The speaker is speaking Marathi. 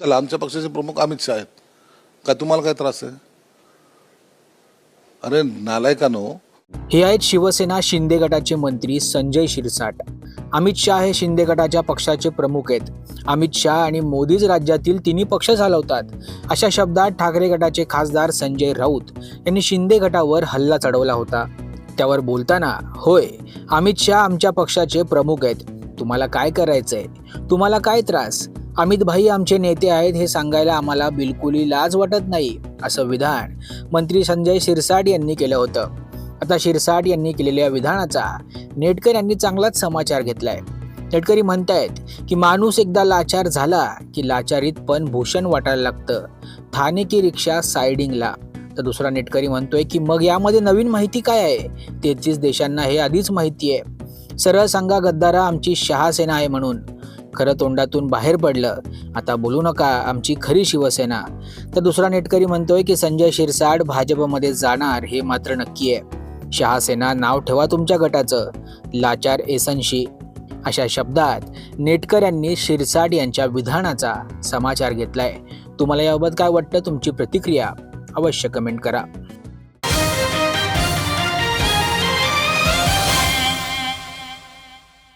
चला आमच्या पक्षाचे प्रमुख अमित शाह आहेत. का तुम्हाला काय त्रास आहे? अरे नालायकानो. हे आहेत शिवसेना शिंदे गटाचे मंत्री संजय शिरसाट. अमित शहा हे शिंदे गटाच्या पक्षाचे प्रमुख आहेत. अमित शहा आणि मोदीच राज्यातील तिन्ही पक्ष चालवतात. अशा शब्दात ठाकरे गटाचे खासदार संजय राऊत यांनी शिंदे गटावर हल्ला चढवला होता. त्यावर बोलताना होय अमित शहा आमच्या पक्षाचे प्रमुख आहेत. तुम्हाला काय करायचंय? तुम्हाला काय त्रास? अमित भाई आमचे नेते आहेत हे सांगायला आम्हाला बिलकुलही लाज वाटत नाही असं विधान मंत्री संजय शिरसाट यांनी केलं होतं. आता शिरसाट यांनी केलेल्या विधानाचा नेटकर यांनी चांगलाच समाचार घेतलाय. नेटकरी म्हणतायत की माणूस एकदा लाचार झाला की लाचारीत पण भूषण वाटायला लागतं. ठाणे की रिक्षा सायडिंगला. तर दुसरा नेटकरी म्हणतोय की मग यामध्ये नवीन माहिती काय आहे? तेहतीस देशांना हे आधीच माहिती आहे. सरळ सांगा गद्दारा आमची शहासेना आहे म्हणून. खरं तोंडातून बाहेर पडलं. आता बोलू नका आमची खरी शिवसेना. तर दुसरा नेटकरी म्हणतोय की संजय शिरसाट भाजपमध्ये जाणार हे मात्र नक्की आहे शहासेना नाव ठेवा तुमच्या गटाचं. लाचार एसनशी अशा शब्दात नेटकर यांनी शिरसाट यांच्या विधानाचा समाचार घेतलाय. तुम्हाला याबाबत काय वाटतं? तुमची प्रतिक्रिया अवश्य कमेंट करा.